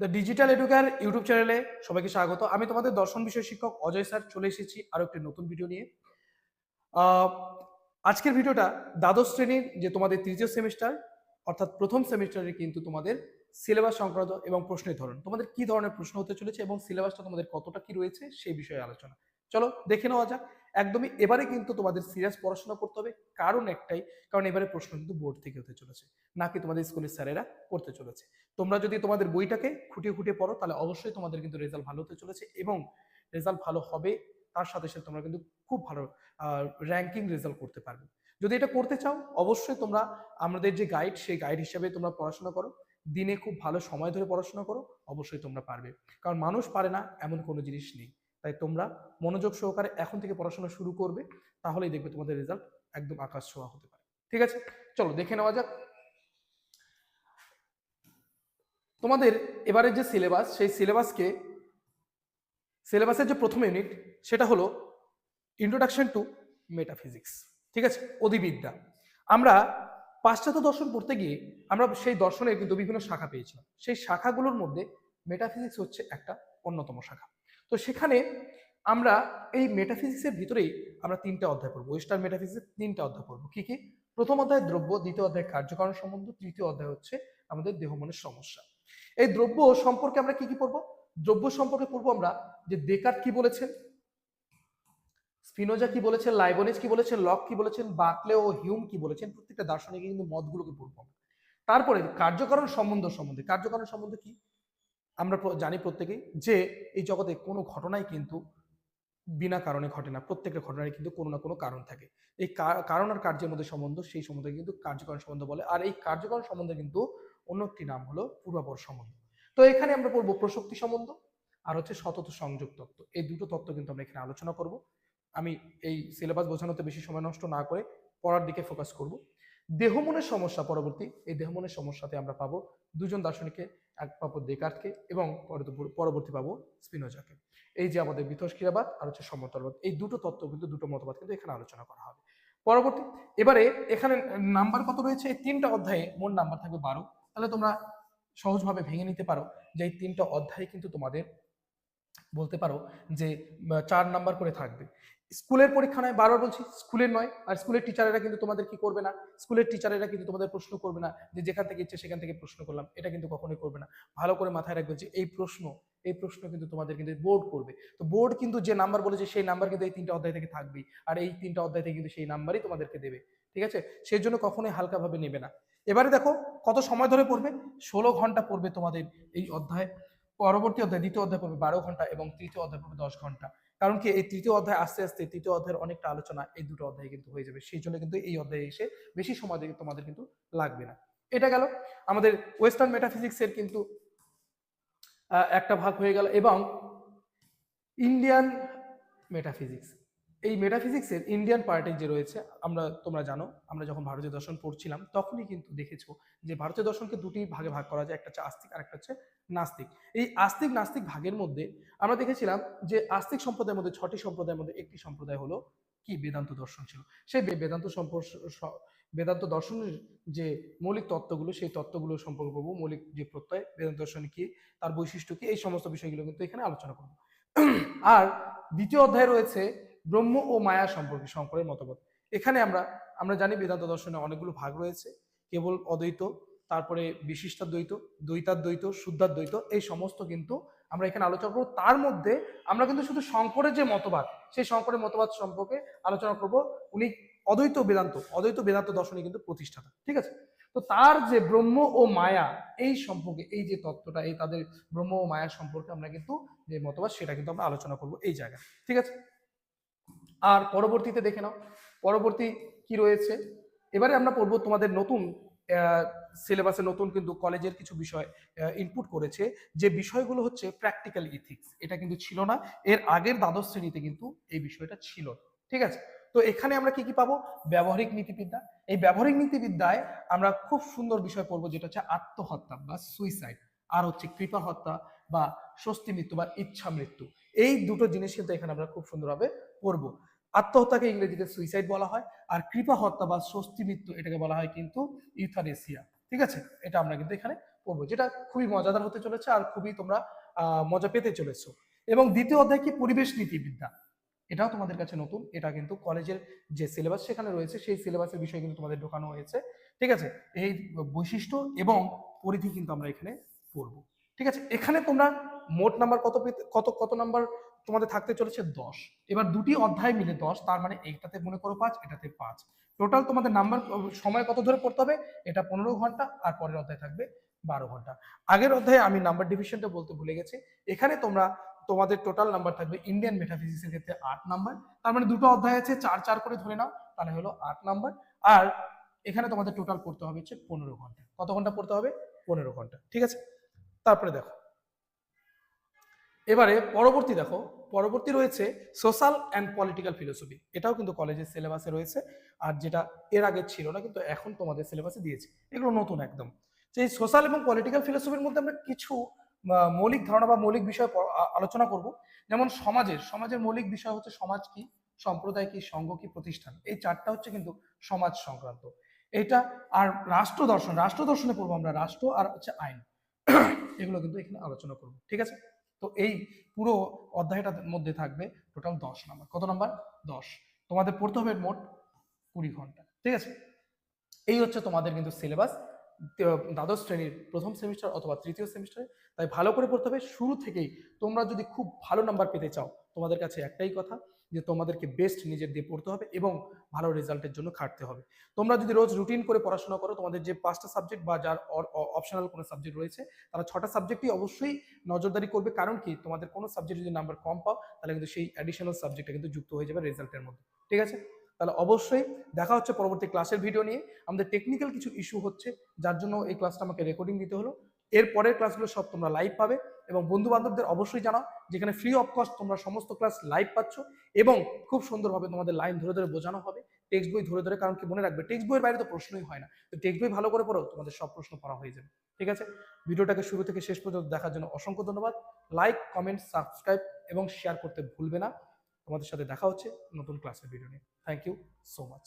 The digital এডুকার YouTube চ্যানেলে সবাইকে স্বাগত। আমি তোমাদের দর্শন বিষয় শিক্ষক অজয় স্যার, চলে এসেছি আরও একটি নতুন ভিডিও নিয়ে। আজকের ভিডিওটা দ্বাদশ শ্রেণির যে তোমাদের তৃতীয় সেমিস্টার অর্থাৎ প্রথম সেমিস্টারে কিন্তু তোমাদের সিলেবাস সংক্রান্ত এবং প্রশ্নের ধরন। তোমাদের কি ধরনের প্রশ্ন হতে চলেছে এবং সিলেবাসটা তোমাদের কতটা কি রয়েছে, সেই বিষয়ে আলোচনা। চলো দেখে নেওয়া যাক। একদমই এবারে কিন্তু তোমাদের সিরিয়াস পড়াশোনা করতে হবে। কারণ একটাই, কারণ এবারে প্রশ্ন কিন্তু বোর্ড থেকে হতে চলেছে নাকি তোমাদের স্কুলের স্যারেরা করতে চলেছে। তোমরা যদি তোমাদের বইটাকে খুঁটিয়ে খুঁটিয়ে পড়ো, তাহলে অবশ্যই তোমাদের কিন্তু রেজাল্ট ভালো হতে চলেছে এবং রেজাল্ট ভালো হবে, তার সাথে সাথে তোমরা কিন্তু খুব ভালো র্যাঙ্কিং রেজাল্ট করতে পারবে। যদি এটা করতে চাও, অবশ্যই তোমরা আমাদের যে গাইড সেই গাইড হিসাবে তোমরা পড়াশোনা করো। দিনে খুব ভালো সময় ধরে পড়াশোনা করো, অবশ্যই তোমরা পারবে। কারণ মানুষ পারে না, এমন কোনো জিনিস নেই। তাই তোমরা মনোযোগ সহকারে এখন থেকে পড়াশোনা শুরু করবে, তাহলেই দেখবে তোমাদের রেজাল্ট একদম আকাশ ছোঁয়া হতে পারে। ঠিক আছে? চলো দেখে নেওয়া যাক। তোমাদের এবারের যে সিলেবাস সেই সিলেবাসকে সিলেবাসের যে প্রথম ইউনিট সেটা হলো ইন্ট্রোডাকশন টু মেটাফিজিক্স ঠিক আছে? অধিবিদ্যা। আমরা পাশ্চাত্য দর্শন পড়তে গিয়ে আমরা সেই দর্শনের কিন্তু বিভিন্ন শাখা পেয়েছিলাম। সেই শাখাগুলোর মধ্যে মেটাফিজিক্স হচ্ছে একটা অন্যতম শাখা। তো সেখানে আমরা এই মেটাফিজিক্সের ভিতরেই আমরা তিনটা অধ্যায় পড়ব। ওয়েস্টার্ন মেটাফিজিক্সের তিনটা অধ্যায় পড়ব। কি কি? প্রথম অধ্যায় দ্রব্য, দ্বিতীয় অধ্যায় কার্যকারণ সম্বন্ধ, তৃতীয় অধ্যায় হচ্ছে আমাদের দেহ মনের সমস্যা। এই দ্রব্য সম্পর্কে আমরা কি কি পড়ব? দ্রব্য সম্পর্কে পড়ব আমরা যে দেকার্ট কি বলেছেন স্পিনোজা কি বলেছেন লাইবনিজ কি বলেছেন লক কি বলেছেন বাকলে ও হিউম কি বলেছেন, প্রত্যেকটা দার্শনিক কিন্তু মতগুলোকে পড়ব তারপরে কার্যকারণ সম্বন্ধ সম্বন্ধে, কার্যকারণ সম্বন্ধ কি? আমরা জানি প্রত্যেকেই যে এই জগতে কোনো ঘটনাই কিন্তু বিনা কারণে ঘটে না। প্রত্যেকটা ঘটনারই কিন্তু কোনো না কোনো কারণ থাকে। এই কারণ আর কার্যের মধ্যে সম্বন্ধ, সেই সম্বন্ধে কিন্তু কার্যকারণ সম্বন্ধ বলে। আর এই কার্যকারণ সম্বন্ধে কিন্তু অন্য একটি নাম হলো পূর্বাপর সম্বন্ধ। তো এখানে আমরা পড়ব প্রসক্তি সম্বন্ধ আর হচ্ছে সতত সংযোগ তত্ত্ব। এই দুটো তত্ত্ব কিন্তু আমরা এখানে আলোচনা করব। আমি এই সিলেবাস বোঝানোতে বেশি সময় নষ্ট না করে পড়ার দিকে ফোকাস করব। দেহমনের সমস্যা পরবর্তী, এই দেহমনের সমস্যাতে আমরা পাবো দুজন দার্শনিককে, এক পাবো দেকার্টকে এবং পরবর্তী পাবো স্পিনোজাকে। এই যে আমাদের বিতস্ক্রিয়াবাদ আর হচ্ছে সমতলবাদ, এই দুটো তত্ত্ব কিন্তু, দুটো মতবাদ কিন্তু এখানে আলোচনা করা হবে। পরবর্তী, এবারে এখানে নাম্বার কত রয়েছে? এই তিনটা অধ্যায়ে মোট নাম্বার থাকবে বারো। তাহলে তোমরা সহজভাবে ভেঙে নিতে পারো যে এই তিনটা অধ্যায় কিন্তু তোমাদের বলতে পারো যে চার নাম্বার করে থাকবে। স্কুলের পরীক্ষা নয়, বারবার বলছি, স্কুলের নয়, আর স্কুলের টিচারেরা কিন্তু তোমাদের কি করবে না? স্কুলের টিচারেরা কিন্তু তোমাদের প্রশ্ন করবে না যে, যেখান থেকে ইচ্ছে, সেখান থেকে প্রশ্ন করলাম। এটা কিন্তু কখনোই করবে না। ভালো করে মাথায় রাখবে যে, এই প্রশ্ন এই প্রশ্ন কিন্তু তোমাদের কিন্তু বোর্ড করবে। তো বোর্ড কিন্তু যে নাম্বার বলেছে, সেই নাম্বার কিন্তু এই তিনটা অধ্যায় থেকে থাকবেই। আর এই তিনটা অধ্যায় থেকে কিন্তু সেই নাম্বারই তোমাদেরকে দেবে। ঠিক আছে? সেই জন্য কখনোই হালকাভাবে নেবে না। এবারে দেখো কত সময় ধরে পড়বে? ষোলো ঘণ্টা পড়বে তোমাদের এই অধ্যায়। পরবর্তী অধ্যায়, দ্বিতীয় অধ্যায় পড়বে বারো ঘণ্টা এবং তৃতীয় অধ্যায় পড়বে দশ ঘণ্টা। কারণ কি এই তৃতীয় অধ্যায় আস্তে আস্তে, তৃতীয় অধ্যায়ের অনেকটা আলোচনা এই দুটো অধ্যায় কিন্তু হয়ে যাবে। সেই জন্য কিন্তু এই অধ্যায়ে এসে বেশি সময় তোমাদের কিন্তু লাগবে না। এটা গেল। আমাদের ওয়েস্টার্ন মেটাফিজিক্সের কিন্তু একটা ভাগ হয়ে গেল এবং ইন্ডিয়ান মেটাফিজিক্স এই মেটাফিজিক্সের ইন্ডিয়ান পার্টে যে রয়েছে, আমরা, তোমরা জানো, আমরা যখন ভারতীয় দর্শন পড়ছিলাম, তখনই কিন্তু দেখেছ যে ভারতীয় দর্শনকে দুটি ভাগে ভাগ করা যায়, একটা হচ্ছে আস্তিক আর একটা হচ্ছে নাস্তিক। এই আস্তিক, নাস্তিক ভাগের মধ্যে আমরা দেখেছিলাম যে আস্তিক সম্প্রদায়ের মধ্যে, ছটি সম্প্রদায়ের মধ্যে একটি সম্প্রদায় হলো কি? বেদান্ত দর্শন ছিল। সেই বেদান্ত সম্পর্ক বেদান্ত দর্শনের যে মৌলিক তত্ত্বগুলো, সেই তত্ত্বগুলো সম্পর্কে করব মৌলিক যে প্রত্যয়, বেদান্ত দর্শন কি, তার বৈশিষ্ট্য কি, এই সমস্ত বিষয়গুলো কিন্তু এখানে আলোচনা করব। আর দ্বিতীয় অধ্যায় রয়েছে ব্রহ্ম ও মায়া সম্পর্কে শঙ্করের মতবাদ এখানে আমরা আমরা জানি বেদান্ত দর্শনে অনেকগুলো ভাগ রয়েছে। কেবল অদ্বৈত, তারপরে বিশিষ্টাদ্বৈত দ্বৈতাদ্বৈত, শুদ্ধাদ্বৈত, এই সমস্ত কিন্তু আমরা এখানে আলোচনা করব। তার মধ্যে আমরা কিন্তু শুধু শঙ্করের যে মতবাদ, সেই শঙ্করের মতবাদ সম্পর্কে আলোচনা করব। উনি অদ্বৈত বেদান্ত অদ্বৈত বেদান্ত দর্শনে কিন্তু প্রতিষ্ঠাতা, ঠিক আছে? তো তার যে ব্রহ্ম ও মায়া, এই সম্পর্কে, এই যে তত্ত্বটা, এই তাদের ব্রহ্ম ও মায়া সম্পর্কে আমরা কিন্তু যে মতবাদ, সেটা কিন্তু আমরা আলোচনা করব এই জায়গায়, ঠিক আছে? আর পরবর্তীতে দেখে নাও, পরবর্তী কি রয়েছে? এবারে আমরা পড়ব তোমাদের নতুন সিলেবাসে নতুন কিন্তু কলেজের কিছু বিষয় ইনপুট করেছে, যে বিষয়গুলো হচ্ছে প্র্যাকটিক্যাল ইথিক্স এটা কিন্তু ছিল না, এর আগের দ্বাদশ শ্রেণীতে কিন্তু এই বিষয়টা ছিল। ঠিক আছে? তো এখানে আমরা কি কি পাবো? ব্যবহারিক নীতিবিদ্যা। এই ব্যবহারিক নীতিবিদ্যায় আমরা খুব সুন্দর বিষয় পড়ব, যেটা হচ্ছে আত্মহত্যা বা সুইসাইড আর হচ্ছে কৃপা হত্যা বা স্বস্তি মৃত্যু বা ইচ্ছা মৃত্যু এই দুটো জিনিস কিন্তু এখানে আমরা খুব সুন্দরভাবে পড়ব। আত্মহত্যাকে ইংরেজিতে সুইসাইড বলা হয় আর কৃপা হত্যা বা স্বস্তি মৃত্যু এটাকে বলা হয় কিন্তু ইউথানেসিয়া ঠিক আছে? এটা আমরা কিন্তু এখানে পড়ব, যেটা খুবই মজাদার হতে চলেছে আর খুবই তোমরা মজা পেতে চলেছো। এবং দ্বিতীয় অধ্যায় কি? পরিবেশ নীতিবিদ্যা। এটাও তোমাদের কাছে নতুন, এটা কিন্তু কলেজের যে সিলেবাস সেখানে রয়েছে, সেই সিলেবাসের বিষয় কিন্তু তোমাদের ঢোকানো হয়েছে। ঠিক আছে? এই বৈশিষ্ট্য এবং পরিধি কিন্তু আমরা এখানে পড়ব। ঠিক আছে? এখানে তোমরা মোট নাম্বার কত পেতে, কত কত নাম্বার তোমাদের থাকতে চলেছে? দশ। এবার দুটি অধ্যায় মিলে দশ, তার মানে এইটাতে মনে করো পাঁচ, এটাতে পাঁচ। টোটাল তোমাদের নাম্বার সময় কত ধরে পড়তে হবে? এটা পনেরো ঘণ্টা আর পরের অধ্যায় থাকবে বারো ঘণ্টা। আগের অধ্যায়ে আমি নাম্বার ডিভিশনটা বলতে ভুলে গেছি। এখানে তোমরা, তোমাদের টোটাল নাম্বার থাকবে ইন্ডিয়ান মেটাফিজিক্সের ক্ষেত্রে আট নাম্বার। তার মানে দুটো অধ্যায় আছে, চার চার করে ধরে নাও, তাহলে হলো আট নাম্বার। আর এখানে তোমাদের টোটাল পড়তে হবে হচ্ছে পনেরো ঘণ্টা। কত ঘণ্টা পড়তে হবে? পনেরো ঘণ্টা। ঠিক আছে? তারপরে দেখো। এবারে পরবর্তী দেখো, পরবর্তী রয়েছে সোশ্যাল অ্যান্ড পলিটিক্যাল ফিলোসফি। এটাও কিন্তু কলেজের সিলেবাসে রয়েছে, আর যেটা এর আগে ছিল না, কিন্তু এখন তোমাদের সিলেবাসে দিয়েছে। এগুলো নতুন একদম। যে এই সোশ্যাল এবং পলিটিক্যাল ফিলোসফির মধ্যে আমরা কিছু মৌলিক ধারণা বা মৌলিক বিষয় আলোচনা করব। যেমন সমাজের সমাজের মৌলিক বিষয় হচ্ছে সমাজ কি, সম্প্রদায় কি, সংঘ কি, প্রতিষ্ঠান। এই চারটা হচ্ছে কিন্তু সমাজ সংক্রান্ত। এটা আর রাষ্ট্র দর্শন, রাষ্ট্র দর্শনে পড়ব আমরা, রাষ্ট্র আর হচ্ছে আইন। এগুলো কিন্তু এখানে আলোচনা করব, ঠিক আছে? তো এই পুরো অধ্যায়টার মধ্যে থাকবে টোটাল দশ নাম্বার কত নাম্বার দশ। তোমাদের পড়তে হবে মোট কুড়ি ঘণ্টা। ঠিক আছে? এই হচ্ছে তোমাদের কিন্তু সিলেবাস দ্বাদশ শ্রেণির প্রথম সেমিস্টার অথবা তৃতীয় সেমিস্টারে তাই ভালো করে পড়তে হবে। শুরু থেকেই তোমরা যদি খুব ভালো নাম্বার পেতে চাও, তোমাদের কাছে একটাই কথা। যে তোমাদেরকে বেস্ট নিজের দিয়ে পড়তে হবে এবং ভালো রেজাল্টের জন্য খাটতে হবে। তোমরা যদি রোজ রুটিন করে পড়াশোনা করো, তোমাদের যে পাঁচটা সাবজেক্ট বা যার অপশনাল কোনো সাবজেক্ট রয়েছে, তারা ছটা সাবজেক্টই অবশ্যই নজরদারি করবে। কারণ কি? তোমাদের কোনো সাবজেক্ট যদি নাম্বার কম পাও, তাহলে কিন্তু সেই অ্যাডিশনাল সাবজেক্টটা কিন্তু যুক্ত হয়ে যাবে রেজাল্টের মধ্যে। ঠিক আছে? তাহলে অবশ্যই দেখা হচ্ছে পরবর্তী ক্লাসের ভিডিও নিয়ে। আমাদের টেকনিক্যাল কিছু ইস্যু হচ্ছে, যার জন্য এই ক্লাসটা আমাকে রেকর্ডিং দিতে হলো। এর পরের ক্লাসগুলো সব তোমরা লাইভ পাবে। এবং বন্ধু বান্ধবদের অবশ্যই জানাও, যেখানে ফ্রি অফ কস্ট তোমরা সমস্ত ক্লাস লাইভ পাচ্ছ এবং খুব সুন্দরভাবে তোমাদের লাইন ধরে ধরে বোঝানো হবে টেক্সট বই ধরে ধরে, কারণ কি মনে রাখবে টেক্সট বইয়ের বাইরে তো প্রশ্নই হয় না। তো টেক্সট বই ভালো করে পড়ো, তোমাদের সব প্রশ্ন পড়া হয়ে যাবে। ঠিক আছে? ভিডিওটাকে শুরু থেকে শেষ পর্যন্ত দেখার জন্য অসংখ্য ধন্যবাদ। লাইক কমেন্ট সাবস্ক্রাইব এবং শেয়ার করতে ভুলবে না। তোমাদের সাথে দেখা হচ্ছে নতুন ক্লাসের ভিডিও নিয়ে। Thank you so much